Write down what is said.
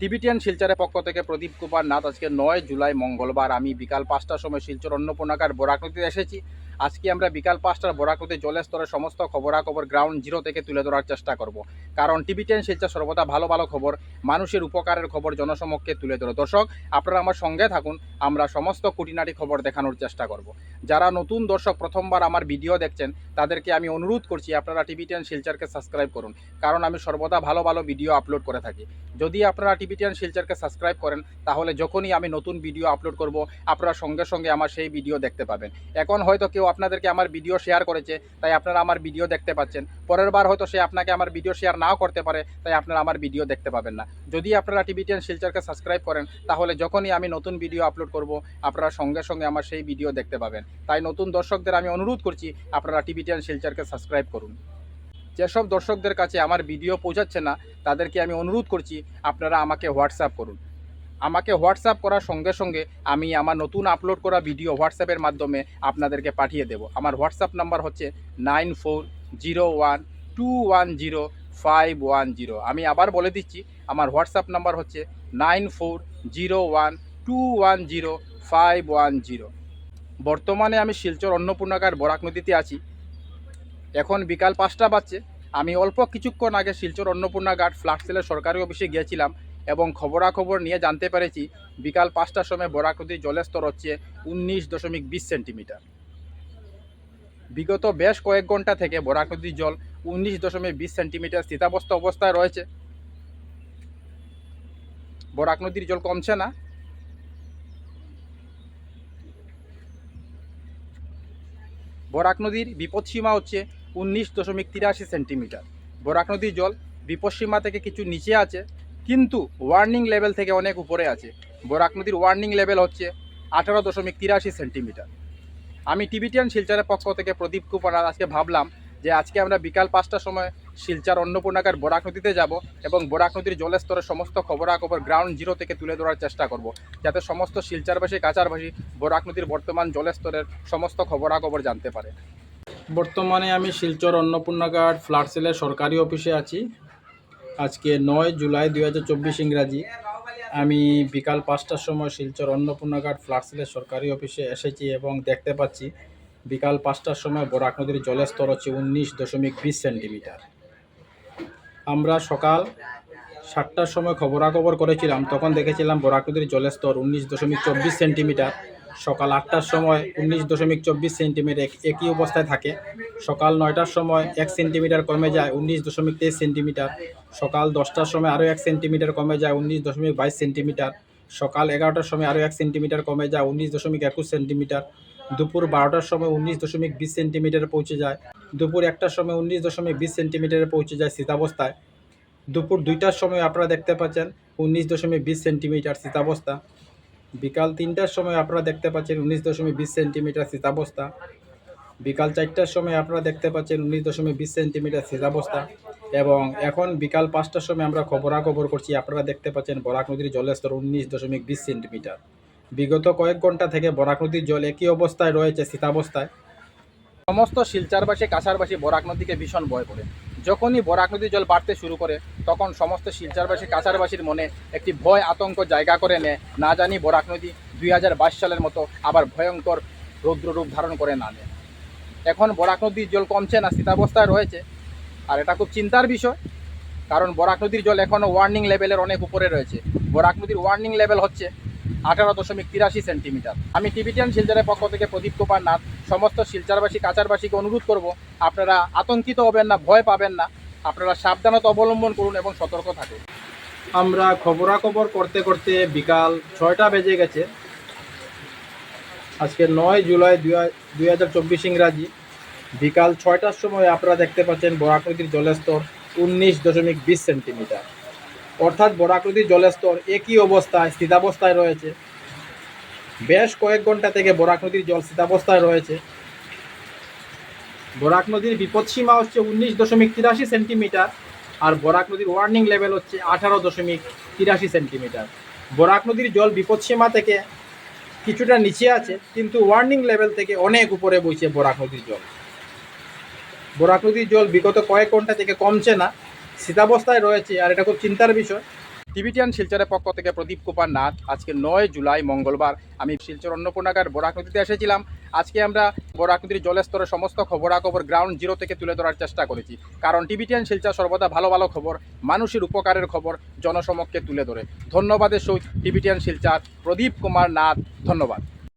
Tibetan শিলচরের পক্ষ থেকে প্রদীপ কুমার নাথ, আজকে নয় জুলাই মঙ্গলবার। আমি বিকাল পাঁচটার সময় শিলচর অন্নপূর্ণাকার বোরাকৃতিতে এসেছি। আজকে আমরা বিকাল পাঁচটার বরাকৃতি জলের স্তরের সমস্ত খবরাখবর গ্রাউন্ড জিরো থেকে তুলে ধরার চেষ্টা করব। কারণ টিবিটিয়ান শিলচর সর্বদা ভালো ভালো খবর, মানুষের উপকারের খবর জনসমক্ষে তুলে ধরে। দর্শক, আপনারা আমার সঙ্গে থাকুন, আমরা সমস্ত খুঁটিনাটি খবর দেখানোর চেষ্টা করব। যারা নতুন দর্শক, প্রথমবার আমার ভিডিও দেখছেন, তাদেরকে আমি অনুরোধ করছি, আপনারা টিবিটিয়ান শিলচরকে সাবস্ক্রাইব করুন। কারণ আমি সর্বদা ভালো ভালো ভিডিও আপলোড করে থাকি। যদি আপনারা টিবিটিয়ান শিলচরকে সাবস্ক্রাইব করেন, তাহলে যখনই আমি নতুন ভিডিও আপলোড করব, আপনারা সঙ্গে সঙ্গে আমার সেই ভিডিও দেখতে পাবেন। এখন হয়তো কেউ আপনাদেরকে আমার ভিডিও শেয়ার করেছে, তাই আপনারা আমার ভিডিও দেখতে পাচ্ছেন। পরের বার হয়তো সে আপনাকে আমার ভিডিও শেয়ার নাও করতে পারে, তাই আপনারা আমার ভিডিও দেখতে পাবেন না। যদি আপনারা টিবিটিয়ান শিলচরকে সাবস্ক্রাইব করেন, তাহলে যখনই আমি নতুন ভিডিও আপলোড করব, আপনারা সঙ্গে সঙ্গে আমার সেই ভিডিও দেখতে পাবেন। তাই নতুন দর্শকদের আমি অনুরোধ করছি, আপনারা টিবিটিয়ান শিলচরকে সাবস্ক্রাইব করুন। যেসব দর্শকদের কাছে আমার ভিডিও পৌঁছাচ্ছে না, তাদেরকে আমি অনুরোধ করছি, আপনারা আমাকে হোয়াটসঅ্যাপ করুন। আমাকে হোয়াটসঅ্যাপ করার সঙ্গে সঙ্গে আমি আমার নতুন আপলোড করা ভিডিও হোয়াটসঅ্যাপের মাধ্যমে আপনাদেরকে পাঠিয়ে দেব। আমার হোয়াটসঅ্যাপ নাম্বার হচ্ছে nine four zero one two one zero five one zero. আমি আবার বলে দিচ্ছি, আমার হোয়াটসঅ্যাপ নাম্বার হচ্ছে nine four zero one two one zero five one zero. বর্তমানে আমি শিলচর অন্নপূর্ণাগার বরাক নদীতে আছি। এখন বিকাল পাঁচটা বাজছে। আমি অল্প কিছুক্ষণ আগে শিলচর অন্নপূর্ণা ঘাট ফ্লাট সেলের সরকারি অফিসে গিয়েছিলাম। এবং খবরাখবর নিয়ে জানতে পেরেছি, বিকাল পাঁচটার সময় বরাক নদীর জলের স্তর হচ্ছে উনিশ দশমিক বিশ সেন্টিমিটার। বিগত বেশ কয়েক ঘণ্টা থেকে বরাক নদীর জল উনিশ দশমিক বিশ সেন্টিমিটার স্থিতাবস্থা অবস্থায় রয়েছে। বরাক নদীর জল কমছে না। বরাক নদীর বিপদসীমা হচ্ছে উনিশ দশমিক তিরাশি সেন্টিমিটার। বরাক নদীর জল বিপদসীমা থেকে কিছু নিচে আছে। কিন্তু ওয়ার্নিং লেভেল থেকে অনেক উপরে আছে। বরাক নদীর ওয়ার্নিং লেভেল হচ্ছে আঠারো দশমিক তিরাশি সেন্টিমিটার আমি টিবিটিয়ান শিলচরের পক্ষ থেকে প্রদীপ কুমার আজকে ভাবলাম যে আজকে আমরা বিকাল পাঁচটার সময় শিলচার অন্নপূর্ণাকার বরাক নদীতে যাব এবং বরাক নদীর জলের স্তরের সমস্ত খবরাখবর গ্রাউন্ড জিরো থেকে তুলে ধরার চেষ্টা করব, যাতে সমস্ত শিলচারবাসী, কাচারবাসী বরাক নদীর বর্তমান জলের স্তরের সমস্ত খবরাখবর জানতে পারে। বর্তমানে আমি শিলচর অন্নপূর্ণাঘাট ফ্লাট সেলের সরকারি অফিসে আছি। আজকে নয় জুলাই দুই হাজার চব্বিশ ইংরাজি। আমি বিকাল পাঁচটার সময় শিলচর অন্নপূর্ণাঘাট ফ্লাট সেলের সরকারি অফিসে এসেছি এবং দেখতে পাচ্ছি বিকাল পাঁচটার সময় বরাক নদীর জলের স্তর হচ্ছে উনিশ দশমিক বিশ সেন্টিমিটার। আমরা সকাল সাতটার সময় খবরাখবর করেছিলাম, তখন দেখেছিলাম বরাক নদীর জলের স্তর উনিশ দশমিক চব্বিশ সেন্টিমিটার। সকাল আটটার সময় উনিশ দশমিক চব্বিশ সেন্টিমিটার একই অবস্থায় থাকে। সকাল নয়টার সময় এক সেন্টিমিটার কমে যায় উনিশ দশমিক তেইশ সেন্টিমিটার। সকাল দশটার সময় আরও এক সেন্টিমিটার কমে যায় উনিশ দশমিক বাইশ সেন্টিমিটার। সকাল এগারোটার সময় আরও এক সেন্টিমিটার কমে যায় উনিশ দশমিক একুশ সেন্টিমিটার। দুপুর বারোটার সময় উনিশ দশমিক বিশ সেন্টিমিটারে পৌঁছে যায়। দুপুর একটার সময় উনিশ দশমিক বিশ সেন্টিমিটারে পৌঁছে যায় শীতাবস্থায় দুপুর দুইটার সময় আপনারা দেখতে পাচ্ছেন উনিশ দশমিক বিশ সেন্টিমিটার শীতাবস্থা বিকাল তিনটার সময় আপনারা দেখতে পাচ্ছেন উনিশ দশমিক বিশ সেন্টিমিটার শীতাবস্থা বিকাল চারটার সময় আপনারা দেখতে পাচ্ছেন উনিশ দশমিক বিশ সেন্টিমিটার শীতাবস্থা এবং এখন বিকাল পাঁচটার সময় আমরা খবরাখবর করছি, আপনারা দেখতে পাচ্ছেন বরাক নদীর জলের স্তর উনিশ দশমিক বিশ সেন্টিমিটার। বিগত কয়েক ঘণ্টা থেকে বরাক নদীর জল একই অবস্থায় রয়েছে শীতাবস্থায় সমস্ত শিলচারবাসী কাছারবাসী বরাক নদীকে ভীষণ ভয় করে। যখনই বরাক নদীর জল বাড়তে শুরু করে, তখন সমস্ত শিলচারবাসী কাছারবাসীর মনে একটি ভয়, আতঙ্ক জায়গা করে নেয়। না জানি বরাক নদী দুই হাজার বাইশ সালের মতো আবার ভয়ঙ্কর রৌদ্ররূপ ধারণ করে না নেয়। এখন বরাক নদীর জল কমছে না শীতাবস্থায় রয়েছে। আর এটা খুব চিন্তার বিষয়, কারণ বরাক নদীর জল এখনও ওয়ার্নিং লেভেলের অনেক উপরে রয়েছে। বরাক নদীর ওয়ার্নিং লেভেল হচ্ছে আঠারো দশমিক তিরাশি সেন্টিমিটার। আমি টিবিটিয়ান শিলচরের পক্ষ থেকে প্রদীপ কুমার নাথ, সমস্ত শিলচরবাসী কাচারবাসীকে অনুরোধ করব, আপনারা আতঙ্কিত হবেন না, ভয় পাবেন না, আপনারা সাবধানতা অবলম্বন করুন এবং সতর্ক থাকুন। আমরা খবরাখবর করতে করতে বিকাল ছয়টা বেজে গেছে। আজকে নয় জুলাই দুই হাজার চব্বিশ ইংরাজি। বিকাল ছয়টার সময় আপনারা দেখতে পাচ্ছেন বরাক নদীর জলের স্তর উনিশ দশমিক বিশ সেন্টিমিটার। অর্থাৎ বরাক নদীর জলের স্তর একই অবস্থায় স্থিতাবস্থায় রয়েছে। বেশ কয়েক ঘণ্টা থেকে বরাক নদীর জল স্থিতাবস্থায় রয়েছে। বরাক নদীর বিপদসীমা হচ্ছে উনিশ দশমিক তিরাশি সেন্টিমিটার আর বরাক নদীর ওয়ার্নিং লেভেল হচ্ছে আঠারো দশমিক তিরাশি সেন্টিমিটার। বরাক নদীর জল বিপদসীমা থেকে কিছুটা নিচে আছে, কিন্তু ওয়ার্নিং লেভেল থেকে অনেক উপরে বইছে বরাক নদীর জল। বরাক নদীর জল বিগত কয়েক ঘণ্টা থেকে কমছে না শীতাবস্থায় রয়েছে, আর এটা খুব চিন্তার বিষয়। টিবিটিয়ান শিলচরের পক্ষ থেকে প্রদীপ কুমার নাথ, আজকে নয় জুলাই, মঙ্গলবার। আমি শিলচর অন্নপূর্ণাগার, বরাক নদীতে এসেছিলাম। আজকে আমরা বরাক নদীর জলস্তরের সমস্ত খবরাখবর গ্রাউন্ড জিরো থেকে তুলে ধরার চেষ্টা করেছি। কারণ টিবিটিয়ান শিলচর সর্বদা ভালো ভালো খবর, মানুষের উপকারের খবর জনসমক্ষে তুলে ধরে। ধন্যবাদের সহিত টিবিটিয়ান শিলচর, প্রদীপ কুমার নাথ, ধন্যবাদ।